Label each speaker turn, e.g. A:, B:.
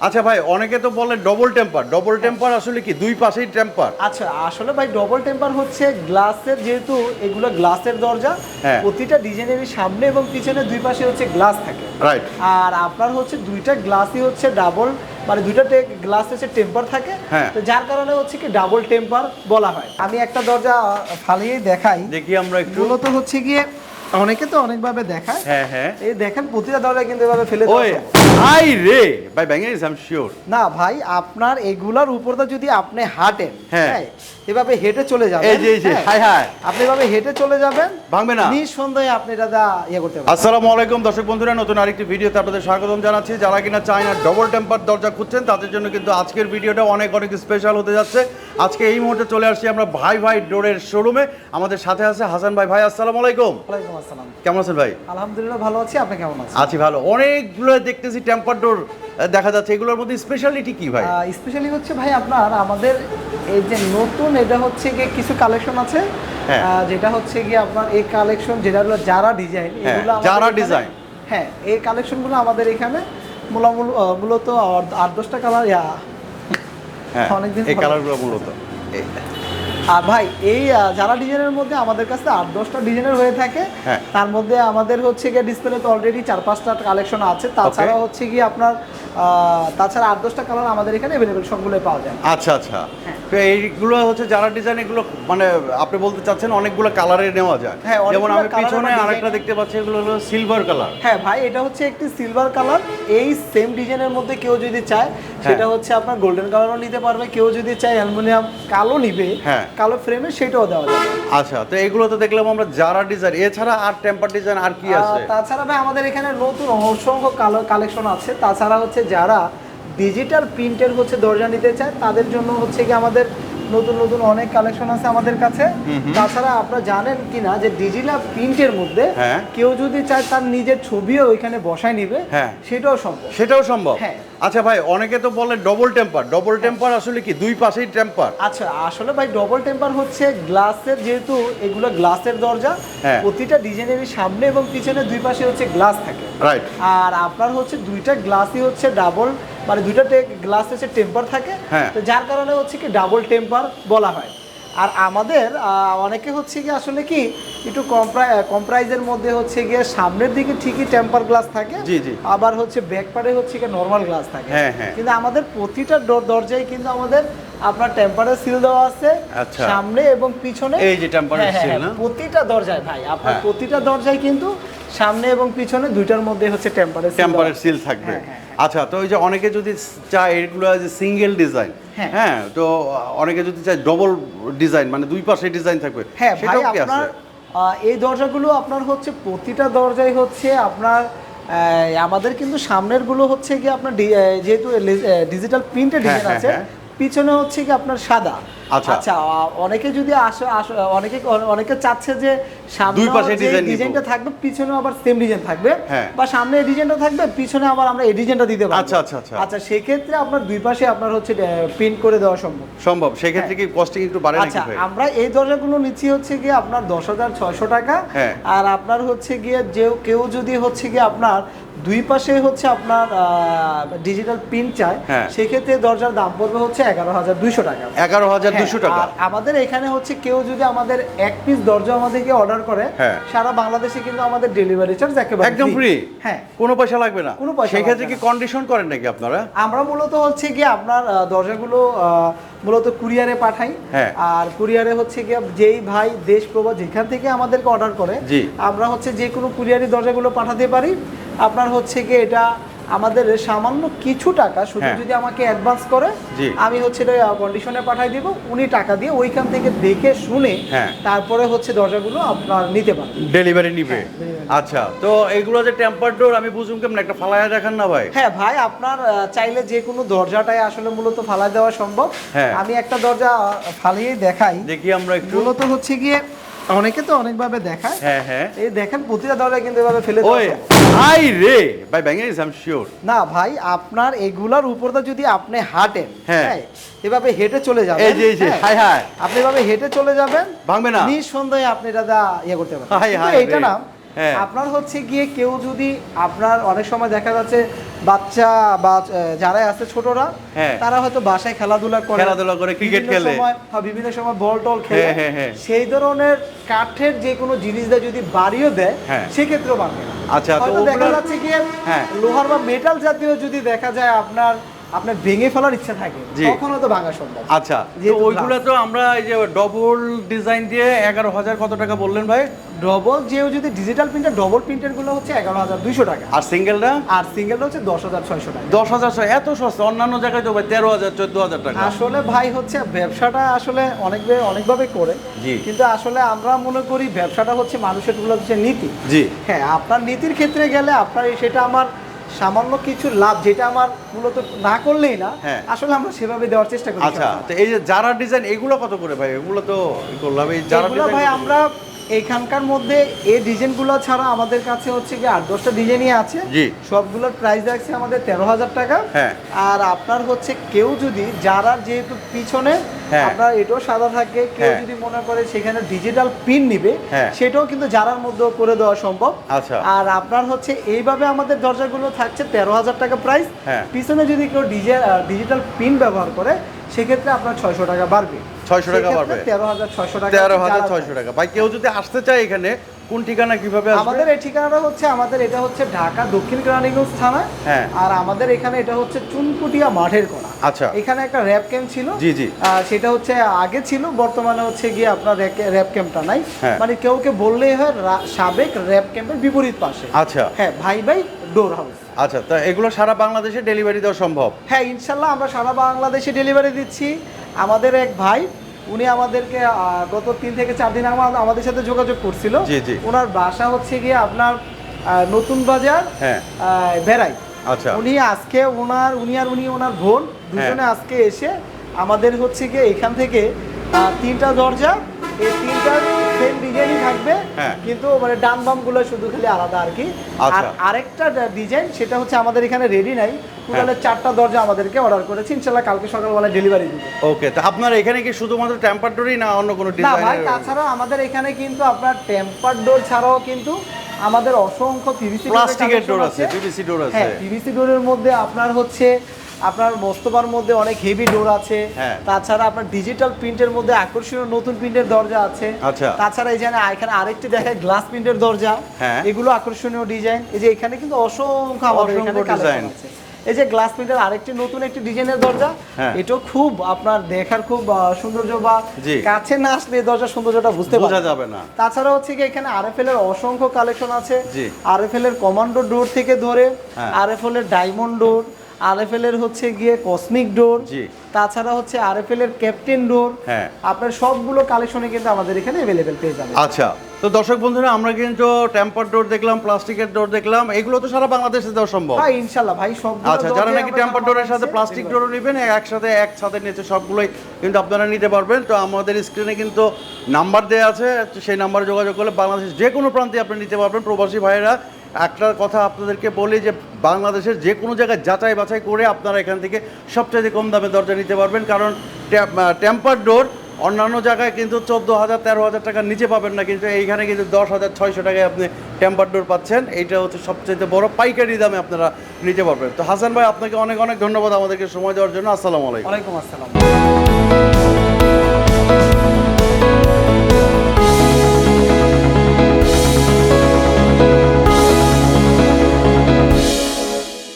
A: আচ্ছা ভাই অনেকে তো বলে ডবল টেম্পার ডবল টেম্পার আসলে কি? দুই পাশেই টেম্পার
B: আচ্ছা আসলে ভাই ডবল টেম্পার হচ্ছে গ্লাসের যেহেতু এগুলো গ্লাসের দরজা
A: হ্যাঁ।
B: প্রতিটা ডিজাইনের সামনে এবং পিছনে দুই পাশে হচ্ছে গ্লাস থাকে।
A: রাইট
B: আর আপনার হচ্ছে দুইটা গ্লাসই হচ্ছে ডাবল মানে দুইটা গ্লাস হচ্ছে টেম্পার থাকে।
A: হ্যাঁ।
B: তো যার কারণে হচ্ছে কি ডাবল টেম্পার বলা হয়। আমি একটা দরজা ফালিয়ে দেখাই।
A: দেখি আমরা একটু।
B: মূলত হচ্ছে গিয়ে অনেকে তো অনেকভাবে দেখায়।
A: হ্যাঁ হ্যাঁ।
B: এই দেখেন প্রতিটা দরজা কিন্তু এভাবে ফেলে দেওয়া
A: হাই রে ভাই শিওর
B: না ভাই আপনার এগুলার উপরটা যদি আপনি হাঁটেন
A: হ্যাঁ।
B: হ্যাঁ এভাবে হেঁটে চলে যাবেন
A: এই যে এই যে
B: হ্যাঁ,
A: হাই হাই।
B: আপনি এভাবে হেঁটে চলে যাবেন
A: ভাঙবে না।
B: নিঃসন্দেহে আপনি দাদা ইয়ে করতে পারবেন।
A: আসসালামু আলাইকুম দর্শক বন্ধুরা নতুন আরেকটি ভিডিওতে আপনাদের স্বাগতম জানাচ্ছি। যারা কিনা ডবল টেম্পার দরজা খুঁজছেন তাদের জন্য কিন্তু আজকের ভিডিওটা অনেক অনেক স্পেশাল হতে যাচ্ছে। আজকে এই মুহূর্তে চলে আসছি আমরা ভাই ভাই ডোরের শোরুমে আমাদের সাথে আছে হাসান ভাই। ভাই আসসালামু আলাইকুম।
B: ওয়ালাইকুম আসসালাম।
A: কেমন আছেন ভাই?
B: আলহামদুলিল্লাহ ভালো আছি আপনি কেমন আছেন?
A: আছি ভালো। অনেকগুলো দেখতেছি টেম্পার ডোর দেখা যাচ্ছে এগুলোর মধ্যে স্পেশালিটি কি ভাই?
B: স্পেশালি হচ্ছে ভাই আপনার আমাদের এই যে নতুন এটা হচ্ছে গিয়ে কিছু কালেকশন আছে।
A: হ্যাঁ।
B: যেটা হচ্ছে গিয়ে আপনার এই কালেকশন যেটা হলো যারা ডিজাইন
A: হ্যাঁ,
B: এগুলো
A: যারা ডিজাইন
B: হ্যাঁ এই কালেকশনগুলো আমাদের এখানে মূলামূল মূলত আট- দশটা কালার
A: হ্যাঁ
B: অনেকদিন
A: এই। কালারগুলো মূলত।
B: আর ভাই এই যারা ডিজাইনের মধ্যে আমাদের কাছে আট দশটা ডিজাইনের হয়ে থাকে
A: হ্যাঁ।
B: তার মধ্যে আমাদের হচ্ছে গিয়ে ডিসপ্লেতে অলরেডি চার পাঁচটা কালেকশন আছে তাছাড়া হচ্ছে গিয়ে আপনার তাছাড়া আট দশটা কালার আমাদের এখানে অ্যাভেলেবেল সবগুলো পাওয়া যায়
A: আচ্ছা আচ্ছা
B: হ্যাঁ।
A: তো এইগুলো হচ্ছে যারা ডিজাইন এগুলো মানে আপনি বলতে চাচ্ছেন অনেকগুলো কালারে নেওয়া যায়
B: হ্যাঁ,
A: যেমন আমি পিছনে আরেকটা দেখতে পাচ্ছি এগুলো হলো সিলভার কালার
B: হ্যাঁ ভাই এটা হচ্ছে একটি সিলভার কালার এই সেম ডিজাইনের মধ্যে কেউ যদি চায়। সেটা হচ্ছে আপনার গোল্ডেন কালারও নিতে পারবে। কেউ যদি চায় অ্যালুমিনিয়াম কালো নিবে
A: হ্যাঁ।
B: কালো ফ্রেমে সেটাও দেওয়া যাবে।
A: আচ্ছা তো এগুলো তো দেখলাম আমরা জারা ডিজাইন এছাড়া আর টেম্পার ডিজাইন আর কি আছে?
B: তাছাড়া ভাই আমাদের এখানে নতুন অসংখ্য কালো কালেকশন আছে। তাছাড়া হচ্ছে যারা ডিজিটাল প্রিন্টের হচ্ছে দরজা নিতে চায় তাদের জন্য হচ্ছে কি আমাদের নতুন নতুন অনেক কালেকশন আছে আমাদের কাছে। তাছাড়া আপনারা জানেন কিনা যে ডিজিটাল প্রিন্টের মধ্যে
A: হ্যাঁ।
B: কেউ যদি চায় তার নিজের ছবিও ওইখানে বসায় নিবে
A: হ্যাঁ।
B: সেটাও সম্ভব।
A: সেটাও সম্ভব।
B: হ্যাঁ।
A: আচ্ছা ভাই অনেকে তো বলে ডবল টেম্পার ডবল টেম্পার আসলে কি? দুই পাশেই টেম্পার
B: আচ্ছা আসলে ভাই ডবল টেম্পার হচ্ছে গ্লাসের যেহেতু এগুলো গ্লাসের দরজা। প্রতিটা ডিজাইনের সামনে এবং পিছনে দুই পাশে হচ্ছে গ্লাস থাকে।
A: রাইট
B: আর আপনার হচ্ছে দুইটা গ্লাসই হচ্ছে ডাবল মানে দুইটা গ্লাস হচ্ছে টেম্পার থাকে
A: হ্যাঁ।
B: তো যার কারণে হচ্ছে কি ডাবল টেম্পার বলা হয় আর আমাদের অনেকে হচ্ছে কি আসলে কি একটু কম্প্রাইজের মধ্যে হচ্ছে গিয়ে সামনের দিকে ঠিকই টেম্পার গ্লাস থাকে। আবার হচ্ছে ব্যাক পারে হচ্ছে কি নর্মাল গ্লাস থাকে
A: হ্যাঁ, হ্যাঁ।
B: কিন্তু আমাদের প্রতিটা দরজায় কিন্তু আমাদের আপনার টেম্পারের সিল দেওয়া আছে
A: আচ্ছা।
B: সামনে এবং পিছনে
A: এই যে seal,
B: হ্যাঁ,
A: না?
B: প্রতিটা দরজায় ভাই আপনার। প্রতিটা দরজায় কিন্তু সামনে এবং পিছনে দুইটার মধ্যে হচ্ছে টেম্পারের
A: টেম্পারের সিল থাকবে আচ্ছা তো ওই যে অনেকে যদি চায় এগুলো যে সিঙ্গেল ডিজাইন
B: হ্যাঁ।
A: হ্যাঁ তো অনেকে যদি চায় ডবল ডিজাইন মানে দুই পাশে ডিজাইন থাকবে
B: হ্যাঁ
A: সেটাও কি
B: আপনার
A: আছে
B: আহ, এই দরজাগুলো আপনার হচ্ছে প্রতিটা দরজাই হচ্ছে আপনার আমাদের কিন্তু সামনেরগুলো হচ্ছে কি আপনার যেহেতু ডিজিটাল প্রিন্টের
A: হ্যাঁ,
B: ডিজাইন
A: হ্যাঁ,
B: আছে
A: হ্যাঁ।
B: পিছনে হচ্ছে কি আপনার সাদা
A: আচ্ছা।
B: আচ্ছা অনেকে যদি অনেকে অনেকে চাচ্ছে যে সামনে
A: দুই পাশে
B: ডিজাইনটা থাকবে পিছনে আবার সেম ডিজাইন থাকবে
A: হ্যাঁ।
B: বা সামনে এই ডিজাইনটা থাকবে পিছনে আবার আমরা এই ডিজাইনটা দিতে পারব
A: আচ্ছা, আচ্ছা, আচ্ছা।
B: আচ্ছা সেক্ষেত্রে আপনার দুই পাশে আপনার হচ্ছে প্রিন্ট করে দেওয়া সম্ভব
A: সম্ভব সেক্ষেত্রে কি কস্টিং একটু বাড়ে নাকি
B: আচ্ছা
A: ভাই
B: আমরা এই দরজাগুলো নিচ্ছি হচ্ছে গিয়ে আপনার দশ হাজার ছয়শো টাকা
A: হ্যাঁ।
B: আর আপনার হচ্ছে গিয়ে যে কেউ যদি হচ্ছে গিয়ে আপনার দুই পাশে হচ্ছে আপনার ডিজিটাল প্রিন্ট চায়। সেক্ষেত্রে দরজার দাম পড়বে হচ্ছে এগারো হাজার দুইশো টাকা।
A: এগারো হাজার
B: হ্যাঁ,
A: দুশো টাকা।
B: আমাদের এখানে হচ্ছে কেউ যদি আমাদের এক পিস দরজা আমাদেরকে অর্ডার করে
A: হ্যাঁ।
B: সারা বাংলাদেশে কিন্তু আমাদের ডেলিভারি চার্জ একেবারে
A: একদম ফ্রি
B: হ্যাঁ।
A: কোনো পয়সা লাগবে না?
B: কোনো পয়সা
A: সেক্ষেত্রে কি কন্ডিশন করেন নাকি আপনারা?
B: আমরা মূলত হচ্ছে গিয়ে আপনার দরজাগুলো মূলত কুরিয়ারে পাঠাই।
A: হ্যাঁ।
B: আর কুরিয়ারে হচ্ছে গিয়ে যেই ভাই দেশ প্রবাস যেখান থেকে আমাদেরকে অর্ডার করে আমরা হচ্ছে যে কোনো কুরিয়ারি দরজাগুলো পাঠাতে পারি। আপনার হচ্ছে গিয়ে এটা আমাদের সামান্য কিছু টাকা শুধু
A: হ্যাঁ।
B: যদি আমাকে অ্যাডভান্স করে আমি হচ্ছে এটা কন্ডিশনে পাঠাই দিব উনি টাকা দিয়ে ওইখান থেকে দেখে শুনে
A: হ্যাঁ।
B: তারপরে হচ্ছে দরজাগুলো আপনার নিতে পারেন
A: ডেলিভারি নিবে।
B: হ্যাঁ,
A: আচ্ছা তো এগুলো যে টেম্পার ডোর আমি বুঝুম কেমন? একটা ফালায়া দেখান না ভাই?
B: হ্যাঁ ভাই আপনার চাইলে যে কোনো দরজাটাই আসলে মূলত ফালাই দেওয়া সম্ভব। আমি একটা দরজা ফালিয়ে দেখাই।
A: দেখি আমরা একটু।
B: মূলত হচ্ছে গিয়ে অনেকে তো অনেকভাবে দেখায়।
A: হ্যাঁ হ্যাঁ।
B: এই দেখেন প্রতিটা দরজা কিন্তু এভাবে ফেলে দেওয়া
A: হাই রে। ভাই ভেঙে আই এম শিওর
B: না ভাই আপনার এগুলার উপর উপরটা যদি আপনি হাঁটেন
A: হ্যাঁ।
B: হ্যাঁ এভাবে হেঁটে চলে যাবেন
A: এই যে এই যে
B: হ্যাঁ,
A: হাই হাই।
B: আপনি এভাবে হেঁটে চলে যাবেন
A: ভাঙবে না।
B: নিঃসন্দেহে আপনি দাদা ইয়ে করতে পারবেন।
A: হাই
B: কিন্তু
A: হাই এটা
B: না। আপনার হচ্ছে গিয়ে কেউ যদি আপনার অনেক সময় দেখা যাচ্ছে বাচ্চা বা যারাই আছে ছোটরা
A: হ্যাঁ।
B: তারা হয়তো বাসায় খেলাধুলা করে
A: খেলাধুলা করে, ক্রিকেট খেলে।
B: হ্যাঁ, বিভিন্ন সময় বল টল খেলে
A: হ্যাঁ, হ্যাঁ, হ্যাঁ।
B: সেই ধরনের কাঠের যে কোনো জিনিস দিয়ে যদি বাড়িও দেয়
A: হ্যাঁ।
B: সেক্ষেত্রেও না
A: আচ্ছা, তো
B: দেখা যাচ্ছে গিয়ে
A: হ্যাঁ।
B: লোহার বা মেটাল জাতীয় যদি দেখা যায় আপনার আপনার ভেঙে ফেলার ইচ্ছা থাকে। তখন হয়তো ভাঙা সম্ভব
A: আচ্ছা ওইগুলো তো আমরা এই যে ডবল ডিজাইন দিয়ে এগারো হাজার কত টাকা বললেন ভাই
B: ডবল যেও যদি ডিজিটাল প্রিন্টার ডবল প্রিন্টারগুলো হচ্ছে এগারো হাজার দুইশো টাকা।
A: আর সিঙ্গেলটা
B: আর সিঙ্গেলটা হচ্ছে দশ হাজার ছয়শো টাকা।
A: দশ হাজার ছয় এত সস্তা। অন্যান্য জায়গায় তো ভাই তেরো হাজার চোদ্দ হাজার টাকা।
B: আসলে ভাই হচ্ছে ব্যবসাটা আসলে অনেক বে- অনেকভাবে করে।
A: জি।
B: কিন্তু আসলে আমরা মনে করি ব্যবসাটা হচ্ছে মানুষেরগুলো হচ্ছে নীতি।
A: জি।
B: হ্যাঁ আপনার নীতির ক্ষেত্রে গেলে আপনার সেটা আমার সামান্য কিছু লাভ যেটা আমার মূলত না করলেই না
A: হ্যাঁ।
B: আসলে আমরা সেভাবে দেওয়ার চেষ্টা করি।
A: আচ্ছা তো এই যে যারা ডিজাইন এগুলো কত করে ভাই? এগুলো তো করলাম এই যারা
B: ভাই আমরা এইখানকার মধ্যে এই ডিজাইনগুলো ছাড়া আমাদের কাছে হচ্ছে কি আট দশটা ডিজাইনই আছে
A: জি।
B: সবগুলোর প্রাইস রাখছে আমাদের তেরো হাজার টাকা
A: হ্যাঁ।
B: আর আপনার হচ্ছে কেউ যদি যারা যেহেতু পিছনে
A: হ্যাঁ।
B: আপনার এটাও সাদা থাকে কেউ
A: হ্যাঁ।
B: যদি মনে করে সেখানে ডিজিটাল পিন নিবে। সেটাও কিন্তু যারার মধ্যেও করে দেওয়া সম্ভব
A: আচ্ছা।
B: আর আপনার হচ্ছে এইভাবে আমাদের দরজাগুলো থাকছে তেরো হাজার টাকা প্রাইস। পিছনে যদি কেউ ডিজিটাল পিন ব্যবহার করে সেক্ষেত্রে আপনার ছয়শো টাকা বাড়বে
A: 600 টাকা বাড়বে।
B: তেরো হাজার ছয়শো টাকা
A: তেরো হাজার ছয়শো টাকা। ভাই কেউ যদি আসতে চায় এখানে কোন ঠিকানা কীভাবে
B: আমাদের এই ঠিকানাটা হচ্ছে আমাদের এটা হচ্ছে ঢাকা দক্ষিণ কেরানীগঞ্জ থানা।
A: হ্যাঁ।
B: আর আমাদের এখানে এটা হচ্ছে চুনকুটিয়া মাঠের কোনা
A: আচ্ছা।
B: এখানে একটা র্যাপ ক্যাম্প ছিল।
A: জি, জি।
B: সেটা হচ্ছে আগে ছিল বর্তমানে হচ্ছে গিয়ে আপনার র্যাপ ক্যাম্পটা নাই।
A: হ্যাঁ।
B: মানে কেউ কে বললেই হয় সাবেক র্যাপ ক্যাম্পের বিপরীত পাশে।
A: আচ্ছা।
B: হ্যাঁ ভাই ভাই ডোর হাউস।
A: আচ্ছা তা এগুলো সারা বাংলাদেশে ডেলিভারি দেওয়া সম্ভব?
B: হ্যাঁ ইনশাল্লাহ আমরা সারা বাংলাদেশে ডেলিভারি দিচ্ছি। আমাদের এক ভাই উনি আমাদেরকে গত তিন থেকে চার দিন আমা- আমাদের সাথে যোগাযোগ করছিল। ওনার বাসা হচ্ছে গিয়ে আপনার নতুন বাজার
A: হ্যাঁ।
B: বেড়াই
A: আচ্ছা
B: উনি আজকে ওনার উনি আর উনি ওনার বোন দুজনে
A: হ্যাঁ।
B: আজকে এসে আমাদের হচ্ছে গিয়ে এখান থেকে তিনটা দরজা এই তিনটা সেম ডিজাইনই থাকবে
A: হ্যাঁ।
B: কিন্তু মানে ডান বামগুলো শুধু খালি আলাদা আর কি। আর
A: আচ্ছা।
B: আরেকটা ডিজাইন সেটা হচ্ছে আমাদের এখানে রেডি নাই। টোটালে চারটা দরজা আমাদেরকে অর্ডার করেছি। ইনশাল্লাহ কালকে সকালবেলা ডেলিভারি দিব।
A: ওকে তো আপনার এখানে কি শুধুমাত্র টেম্পার ডোরই না অন্য কোনো
B: না ভাই তাছাড়া আমাদের এখানে কিন্তু আপনার টেম্পার ডোর ছাড়াও কিন্তু আমাদের অসংখ্য পিভিসি
A: প্লাস্টিকের ডোর আছে। পিভিসি ডোর আছে
B: হ্যাঁ পিভিসি ডোরের মধ্যে আপনার হচ্ছে আপনার মোস্তফার মধ্যে অনেক হেভি ডোর আছে
A: হ্যাঁ।
B: তাছাড়া আপনার ডিজিটাল প্রিন্টের মধ্যে আকর্ষণীয় নতুন প্রিন্টের দরজা আছে
A: আচ্ছা।
B: তাছাড়া এই যে এখানে আরেকটি দেখে গ্লাস প্রিন্টের দরজা
A: হ্যাঁ।
B: এগুলো আকর্ষণীয় ডিজাইন এই যে এখানে কিন্তু অসংখ্য আমাদের কালেকশন এই যে গ্লাস প্রিন্টের আরেকটি নতুন একটি ডিজাইনের দরজা
A: হ্যাঁ।
B: এটাও খুব আপনার দেখার খুব সৌন্দর্য বা কাছে না আসলে এই দরজার সৌন্দর্যটা বুঝতে
A: বোঝা যাবে না
B: তাছাড়া হচ্ছে কি এখানে আরএফএল এর অসংখ্য কালেকশন আছে। আরএফএল এর কমান্ডো ডোর থেকে ধরে। আরএফএল এর ডায়মন্ড ডোর আরএফএল এর হচ্ছে গিয়ে কসমিক ডোর তাছাড়া হচ্ছে আরএফএল এর ক্যাপ্টেন ডোর
A: হ্যাঁ।
B: আপনার সবগুলো কালেকশনে কিন্তু আমাদের এখানে অ্যাভেলেবেল পেয়ে যাবেন।
A: আচ্ছা তো দর্শক বন্ধুরা আমরা কিন্তু টেম্পার ডোর দেখলাম প্লাস্টিকের ডোর দেখলাম এগুলো তো সারা বাংলাদেশে দেওয়া সম্ভব।
B: ভাই ইনশাল্লাহ ভাই সব
A: আচ্ছা যারা নাকি টেম্পার ডোরের সাথে প্লাস্টিক ডোরও নেবেন একসাথে এক ছাদের নিচে সবগুলোই কিন্তু আপনারা নিতে পারবেন। তো আমাদের স্ক্রিনে কিন্তু নাম্বার দেওয়া আছে সেই নাম্বারে যোগাযোগ করলে বাংলাদেশের যে কোনো প্রান্তে আপনি নিতে পারবেন। প্রবাসী ভাইয়েরা একটা কথা আপনাদেরকে বলি যে বাংলাদেশের যে কোনো জায়গায় যাচাই বাছাই করে আপনারা এখান থেকে সবচেয়ে কম দামে দরজা নিতে পারবেন। কারণ টেম্পার ডোর অন্যান্য জায়গায় কিন্তু চোদ্দ হাজার, তেরো হাজার টাকার নিচে পাবেন না। কিন্তু এইখানে কিন্তু দশ হাজার, ছয়শো টাকায় আপনি টেম্পার ডোর পাচ্ছেন। এইটা হচ্ছে সবচেয়ে বড় পাইকারি দামে আপনারা নিতে পারবেন। তো হাসান ভাই, আপনাকে অনেক অনেক ধন্যবাদ আমাদেরকে সময় দেওয়ার জন্য। আসসালামু আলাইকুম।
B: আসসালাম।